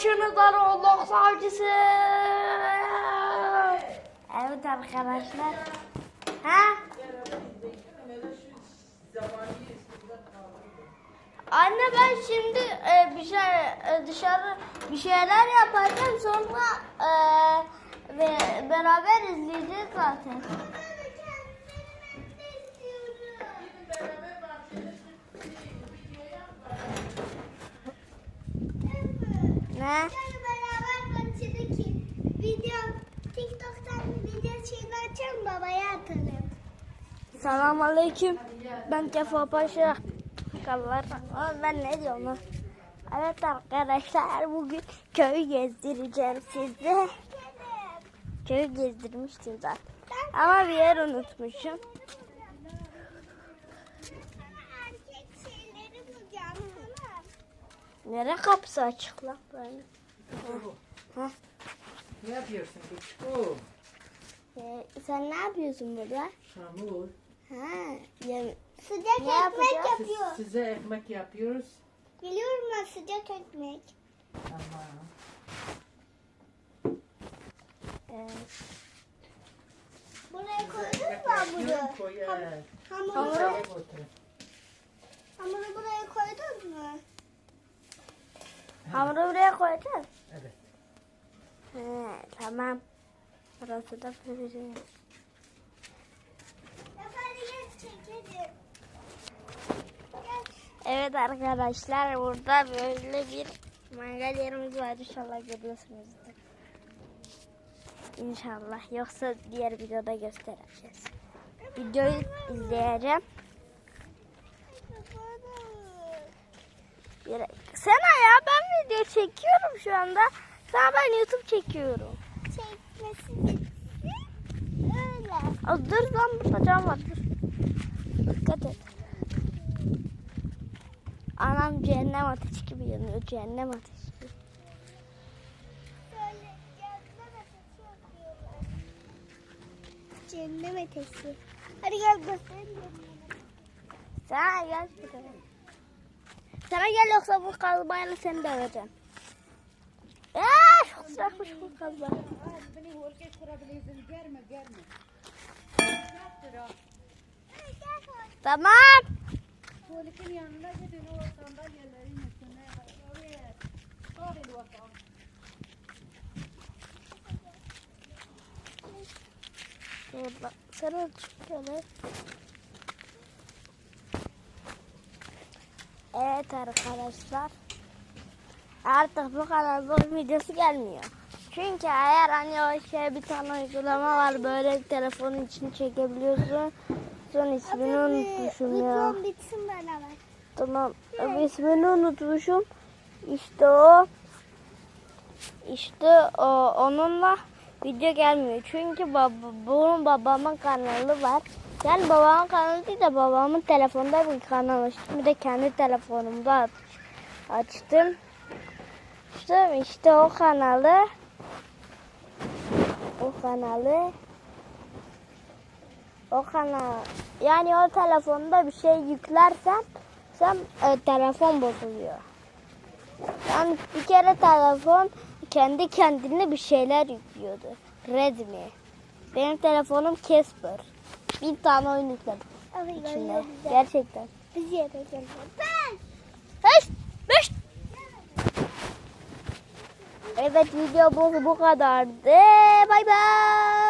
Karşınızda Allah savcısı. Evet arkadaşlar. Ha? Anne ben şimdi e, bir şey e, dışarı bir şeyler yapacağım sonra e, ve beraber izleyeceğiz zaten. Yani beraber bahçedeki video TikTok'tan video şeyini açalım babaya atalım. Selam aleyküm. Ben Kefa Paşa. Kallar. Aa, Ben ne diyorum lan? Evet arkadaşlar bugün köyü gezdireceğim size. Köyü gezdirmiştim zaten. Ama bir yer unutmuşum. Nere kapısı açık lan böyle? Heh. Ne yapıyorsun Küçük? Ee, sen ne yapıyorsun burada? Hamur. Ha, ya, Sıcak Ne ekmek yapacağız? Siz- yapıyor. size ekmek yapıyoruz. Biliyorum ben sıcak ekmek. Tamam. e, Buraya koydun mu hamuru? Hamuru, Hamuru- Buraya götür. hamuru buraya koydun mu? Hamuru buraya koyacağız. Evet. He, tamam. Burası da çekelim. Evet arkadaşlar burada böyle bir mangal yerimiz var inşallah görüyorsunuzdur. İnşallah yoksa diğer videoda göstereceğiz. Videoyu izleyeceğim. Sena ya video çekiyorum şu anda. Sana ben YouTube çekiyorum. Çekmesi. Öyle. Aa, dur lan burada cam var dur. Dikkat et. Anam cehennem ateşi gibi yanıyor. Cehennem ateşi. Şöyle cehennem ateşi. Cehennem ateşi. Hadi gel göstereyim. Sana gel buraya. Sana gel yoksa bu kazmayla seni döveceğim. Aa, çok sırakmış bu kazma. Tamam. Tuvaletin yanına gidin o sandalyelerin üstüne oraya koyun bakalım. Dur bak. Sana şöyle. Evet arkadaşlar. Artık bu kadar zor videosu gelmiyor. Çünkü eğer hani o şey bir tane uygulama var böyle telefonun içini çekebiliyorsun. Son ismini unutmuşum ya. Bitsin beraber. Tamam. Abi ismini unutmuşum. İşte o. İşte o onunla video gelmiyor. Çünkü baba, bunun babamın kanalı var. Yani babamın kanalı değil de babamın telefonda bir kanal açtım. Bir de kendi telefonumda aç, açtım. İşte, işte o kanalı. O kanalı. O kanal. Yani o telefonda bir şey yüklersen sen e, telefon bozuluyor. Yani bir kere telefon kendi kendine bir şeyler yüklüyordu. Redmi. Benim telefonum Casper. Bin tane oyun yükledim içinde. Gerçekten. Biz yere geldik. Ben. Beş, beş. Evet video bu, bu kadardı. Bay bay.